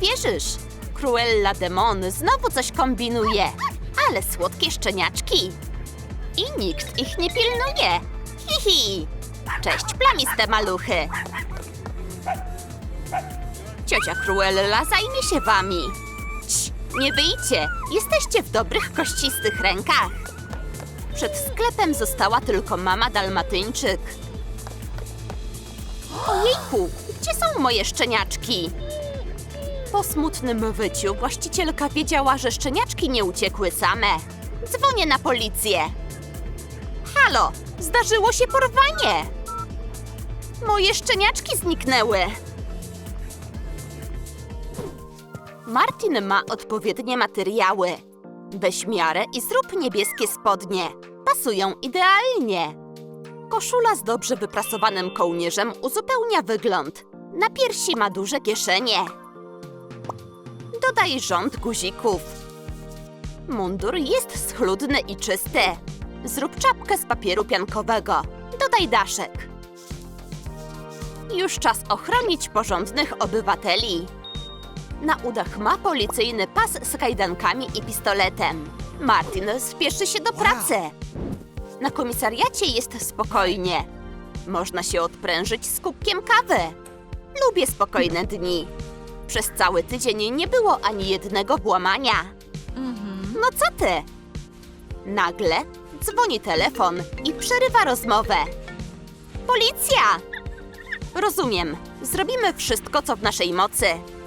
uwierzysz. Cruella Demon znowu coś kombinuje. Ale słodkie szczeniaczki. I nikt ich nie pilnuje. Hihi. Cześć, plamiste maluchy. Ciocia Cruella zajmie się wami. Cii, nie wyjdźcie. Jesteście w dobrych, kościstych rękach. Przed sklepem została tylko mama dalmatyńczyk. Ojejku, gdzie są moje szczeniaczki? Po smutnym wyciu właścicielka wiedziała, że szczeniaczki nie uciekły same. Dzwonię na policję. Halo, zdarzyło się porwanie. Moje szczeniaczki zniknęły. Martin ma odpowiednie materiały. Weź miarę i zrób niebieskie spodnie. Pasują idealnie. Koszula z dobrze wyprasowanym kołnierzem uzupełnia wygląd. Na piersi ma duże kieszenie. Dodaj rząd guzików. Mundur jest schludny i czysty. Zrób czapkę z papieru piankowego. Dodaj daszek. Już czas ochronić porządnych obywateli. Na udach ma policyjny pas z kajdankami i pistoletem. Martin spieszy się do pracy. Na komisariacie jest spokojnie. Można się odprężyć z kubkiem kawy. Lubię spokojne dni. Przez cały tydzień nie było ani jednego włamania. No co ty? Nagle dzwoni telefon i przerywa rozmowę. Policja! Rozumiem. Zrobimy wszystko, co w naszej mocy.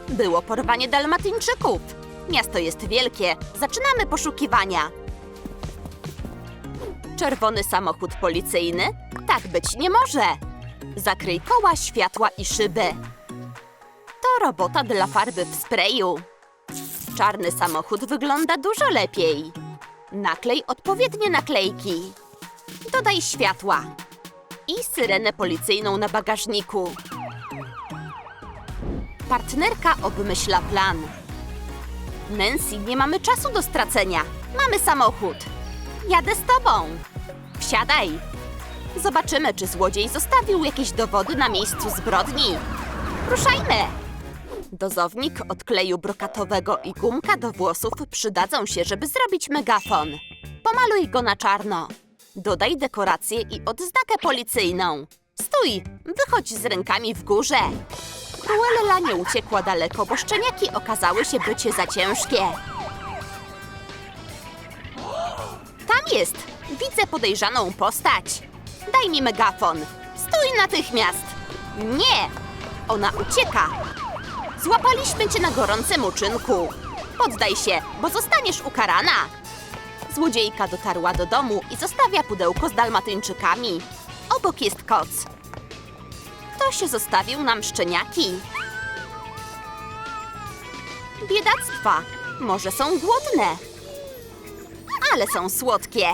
Było porwanie dalmatyńczyków. Miasto jest wielkie. Zaczynamy poszukiwania. Czerwony samochód policyjny? Tak być nie może. Zakryj koła, światła i szyby. To robota dla farby w sprayu. Czarny samochód wygląda dużo lepiej. Naklej odpowiednie naklejki. Dodaj światła. I syrenę policyjną na bagażniku. Partnerka obmyśla plan. Nancy, nie mamy czasu do stracenia. Mamy samochód. Jadę z tobą. Wsiadaj. Zobaczymy, czy złodziej zostawił jakieś dowody na miejscu zbrodni. Ruszajmy! Dozownik od kleju brokatowego i gumka do włosów przydadzą się, żeby zrobić megafon. Pomaluj go na czarno. Dodaj dekorację i odznakę policyjną. Stój! Wychodź z rękami w górze. Cruella nie uciekła daleko, bo szczeniaki okazały się być za ciężkie. Tam jest! Widzę podejrzaną postać. Daj mi megafon. Stój natychmiast! Nie! Ona ucieka. Złapaliśmy cię na gorącym uczynku. Poddaj się, bo zostaniesz ukarana. Złodziejka dotarła do domu i zostawia pudełko z dalmatyńczykami. Obok jest koc. Ktoś zostawił nam szczeniaki. Biedactwa. Może są głodne. Ale są słodkie.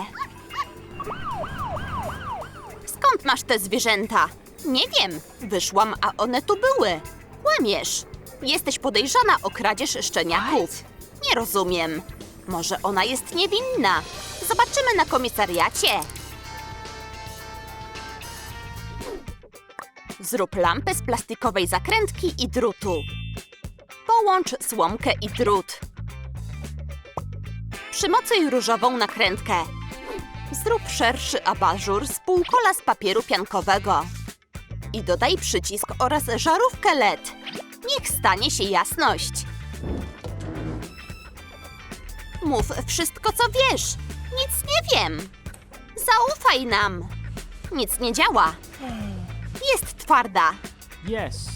Skąd masz te zwierzęta? Nie wiem. Wyszłam, a one tu były. Kłamiesz. Jesteś podejrzana o kradzież szczeniaków. Nie rozumiem. Może ona jest niewinna. Zobaczymy na komisariacie. Zrób lampę z plastikowej zakrętki i drutu. Połącz słomkę i drut. Przymocuj różową nakrętkę. Zrób szerszy abażur z półkola z papieru piankowego. I dodaj przycisk oraz żarówkę LED. Niech stanie się jasność. Mów wszystko, co wiesz. Nic nie wiem. Zaufaj nam. Nic nie działa. Jest twarda. Yes.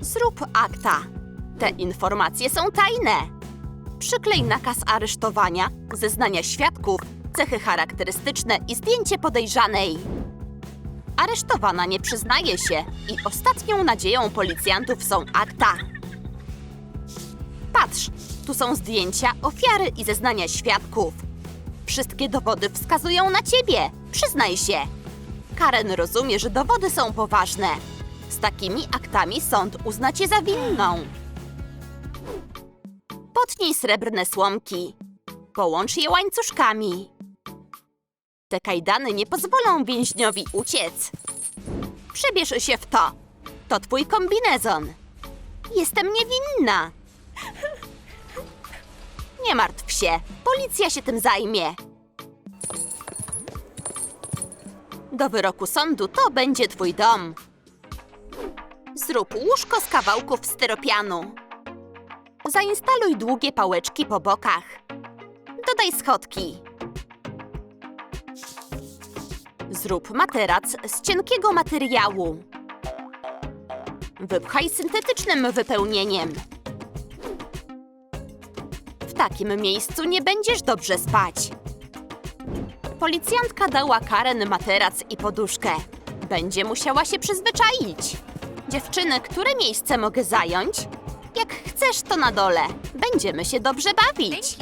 Zrób akta. Te informacje są tajne. Przyklej nakaz aresztowania, zeznania świadków, cechy charakterystyczne i zdjęcie podejrzanej. Aresztowana nie przyznaje się i ostatnią nadzieją policjantów są akta. Patrz, tu są zdjęcia, ofiary i zeznania świadków. Wszystkie dowody wskazują na ciebie. Przyznaj się. Karen rozumie, że dowody są poważne. Z takimi aktami sąd uzna cię za winną. Potnij srebrne słomki. Połącz je łańcuszkami. Kajdany nie pozwolą więźniowi uciec. Przebierz się w to. To twój kombinezon. Jestem niewinna. Nie martw się, policja się tym zajmie. Do wyroku sądu to będzie twój dom. Zrób łóżko z kawałków styropianu. Zainstaluj długie pałeczki po bokach. Dodaj schodki. Zrób materac z cienkiego materiału. Wypchaj syntetycznym wypełnieniem. W takim miejscu nie będziesz dobrze spać. Policjantka dała Karen materac i poduszkę. Będzie musiała się przyzwyczaić. Dziewczyny, które miejsce mogę zająć? Jak chcesz, to na dole. Będziemy się dobrze bawić.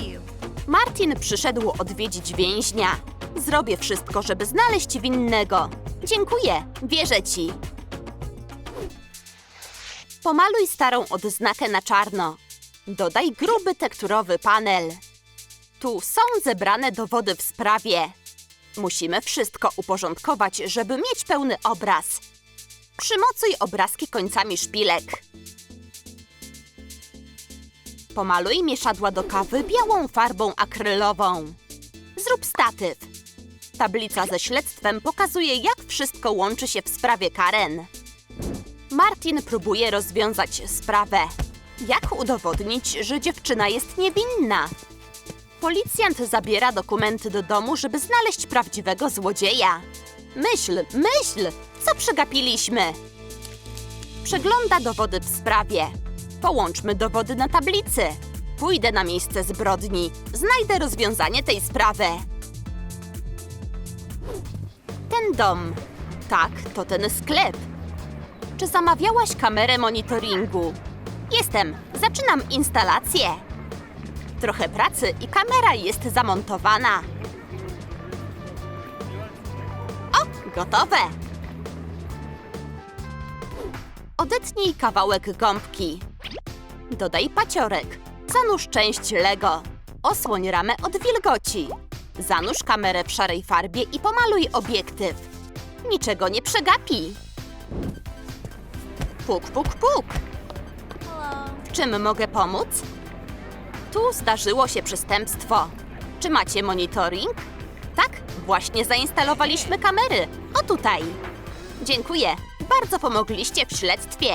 Martin przyszedł odwiedzić więźnia. Zrobię wszystko, żeby znaleźć winnego. Dziękuję, wierzę ci. Pomaluj starą odznakę na czarno. Dodaj gruby tekturowy panel. Tu są zebrane dowody w sprawie. Musimy wszystko uporządkować, żeby mieć pełny obraz. Przymocuj obrazki końcami szpilek. Pomaluj mieszadła do kawy białą farbą akrylową. Zrób statyw. Tablica ze śledztwem pokazuje, jak wszystko łączy się w sprawie Karen. Martin próbuje rozwiązać sprawę. Jak udowodnić, że dziewczyna jest niewinna? Policjant zabiera dokumenty do domu, żeby znaleźć prawdziwego złodzieja. Myśl, myśl! Co przegapiliśmy? Przegląda dowody w sprawie. Połączmy dowody na tablicy. Pójdę na miejsce zbrodni. Znajdę rozwiązanie tej sprawy. Dom. Tak, to ten sklep. Czy zamawiałaś kamerę monitoringu? Jestem. Zaczynam instalację. Trochę pracy i kamera jest zamontowana. O, gotowe. Odetnij kawałek gąbki. Dodaj paciorek. Zanurz część Lego. Osłoń ramę od wilgoci. Zanurz kamerę w szarej farbie i pomaluj obiektyw. Niczego nie przegapi. Puk, puk, puk. W czym mogę pomóc? Tu zdarzyło się przestępstwo. Czy macie monitoring? Tak, właśnie zainstalowaliśmy kamery. O tutaj. Dziękuję. Bardzo pomogliście w śledztwie.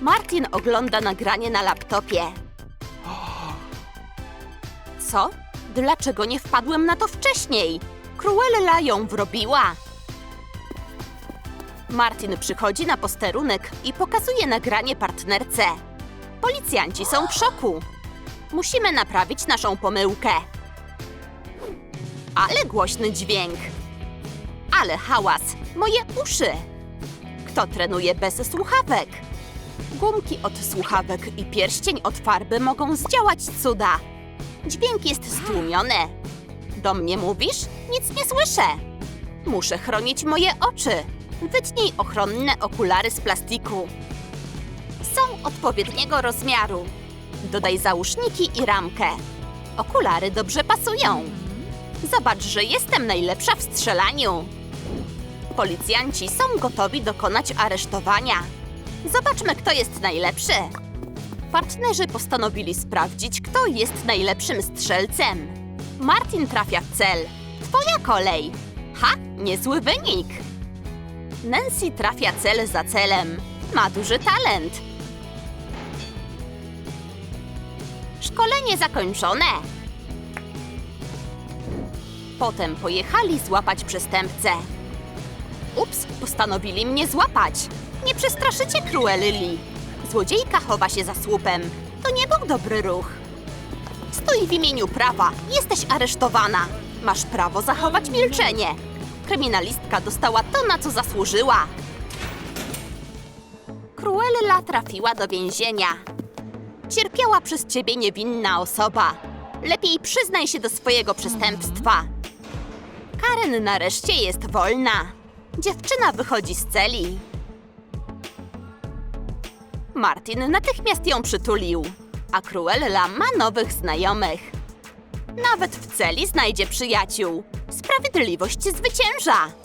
Martin ogląda nagranie na laptopie. Co? Dlaczego nie wpadłem na to wcześniej? Cruella ją wrobiła. Martin przychodzi na posterunek i pokazuje nagranie partnerce. Policjanci są w szoku. Musimy naprawić naszą pomyłkę. Ale głośny dźwięk. Ale hałas. Moje uszy. Kto trenuje bez słuchawek? Gumki od słuchawek i pierścień od farby mogą zdziałać cuda. Dźwięk jest stłumiony. Do mnie mówisz? Nic nie słyszę. Muszę chronić moje oczy. Wytnij ochronne okulary z plastiku. Są odpowiedniego rozmiaru. Dodaj załóżniki i ramkę. Okulary dobrze pasują. Zobacz, że jestem najlepsza w strzelaniu. Policjanci są gotowi dokonać aresztowania. Zobaczmy, kto jest najlepszy. Partnerzy postanowili sprawdzić, kto jest najlepszym strzelcem. Martin trafia w cel. Twoja kolej. Ha, niezły wynik. Nancy trafia cel za celem. Ma duży talent. Szkolenie zakończone. Potem pojechali złapać przestępcę. Ups, postanowili mnie złapać. Nie przestraszycie Cruelli Lee. Złodziejka chowa się za słupem. To nie był dobry ruch. Stój w imieniu prawa. Jesteś aresztowana. Masz prawo zachować milczenie. Kryminalistka dostała to, na co zasłużyła. Cruella trafiła do więzienia. Cierpiała przez ciebie niewinna osoba. Lepiej przyznaj się do swojego przestępstwa. Karen nareszcie jest wolna. Dziewczyna wychodzi z celi. Martin natychmiast ją przytulił, a Cruella ma nowych znajomych. Nawet w celi znajdzie przyjaciół. Sprawiedliwość zwycięża.